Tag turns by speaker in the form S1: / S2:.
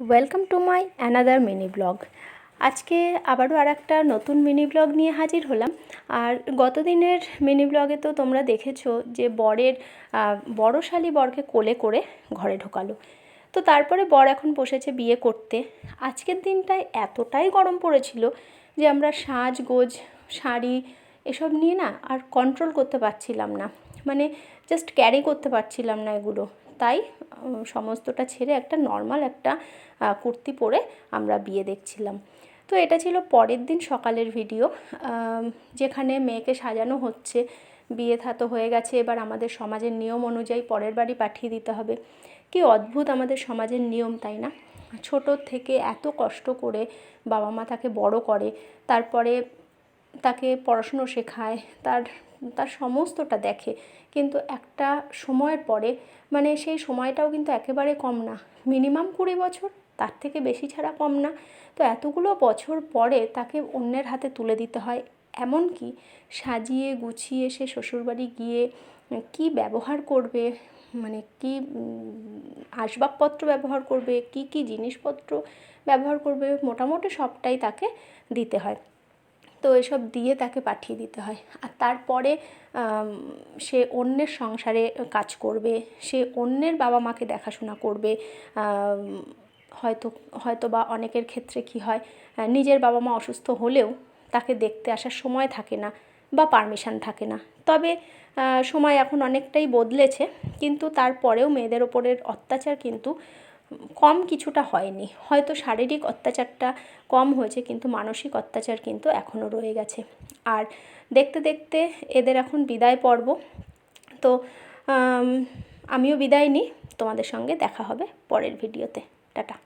S1: Welcome to my another mini blog. আজকে আবারও আর একটা নতুন মিনি ব্লগ নিয়ে হাজির হলাম। আর গত দিনের মিনি ব্লগে তো তোমরা দেখেছ যে বরের আহ, বড় শালি বরকে কোলে করে ঘরে ঢোকালো। তো তারপরে বর এখন বসেছে বিয়ে করতে। আজকের দিনটায় এতটাই গরম পড়েছিল যে আমরা সাজগোজ শাড়ি এসব নিয়ে না আর কন্ট্রোল করতে পারছিলাম না। মানে জাস্ট ক্যারি করতে পারছিলাম না এগুলো। তাই সমস্তটা ছেড়ে একটা নর্মাল একটা কুর্তি পরে আমরা বিয়ে দেখছিলাম। তো এটা ছিল পরের দিন সকালের ভিডিও যেখানে মেয়েকে সাজানো হচ্ছে। বিয়ে থা তো হয়ে গেছে, এবার আমাদের সমাজের নিয়ম অনুযায়ী পরের বাড়ি পাঠিয়ে দিতে হবে। কি অদ্ভুত আমাদের সমাজের নিয়ম, তাই না? ছোট থেকে এত কষ্ট করে বাবা মা তাকে বড় করে, তারপরে তাকে পড়াশুনো শেখায়, তার তার সমস্তটা দেখে। কিন্তু একটা সময়ের পরে মানে সেই সময়টাও কিন্তু একেবারে কম না। মিনিমাম কুড়ি বছর, তার থেকে বেশি ছাড়া কম না। তো এতগুলো বছর পরে তাকে অন্যের হাতে তুলে দিতে হয়। এমনকি সাজিয়ে গুছিয়ে সে শ্বশুরবাড়ি গিয়ে কি ব্যবহার করবে? মানে কি আসবাবপত্র ব্যবহার করবে? কি কি জিনিসপত্র ব্যবহার করবে? মোটামুটি সবটাই তাকে দিতে হয়। তো এসব দিয়ে তাকে পাঠিয়ে দিতে হয়। আর তারপরে সে অন্যের সংসারে কাজ করবে, সে অন্যের বাবা মাকে দেখাশোনা করবে হয়তো হয়তো বা অনেকের ক্ষেত্রে কি হয় নিজের বাবা মা অসুস্থ হলেও তাকে দেখতে আসার সময় থাকে না বা পারমিশন থাকে না। তবে সময় এখন অনেকটাই বদলেছে, কিন্তু তারপরেও মেয়েদের ওপরের অত্যাচার কিন্তু কম কিছুটা হয়নি। হয়তো শারীরিক অত্যাচারটা কম হয়েছে, কিন্তু মানসিক অত্যাচার কিন্তু এখনও রয়ে গেছে। আর দেখতে দেখতে এদের এখন বিদায় পর্ব। তো আমিও বিদায় নিই। তোমাদের সঙ্গে দেখা হবে পরের ভিডিওতে। টাটা।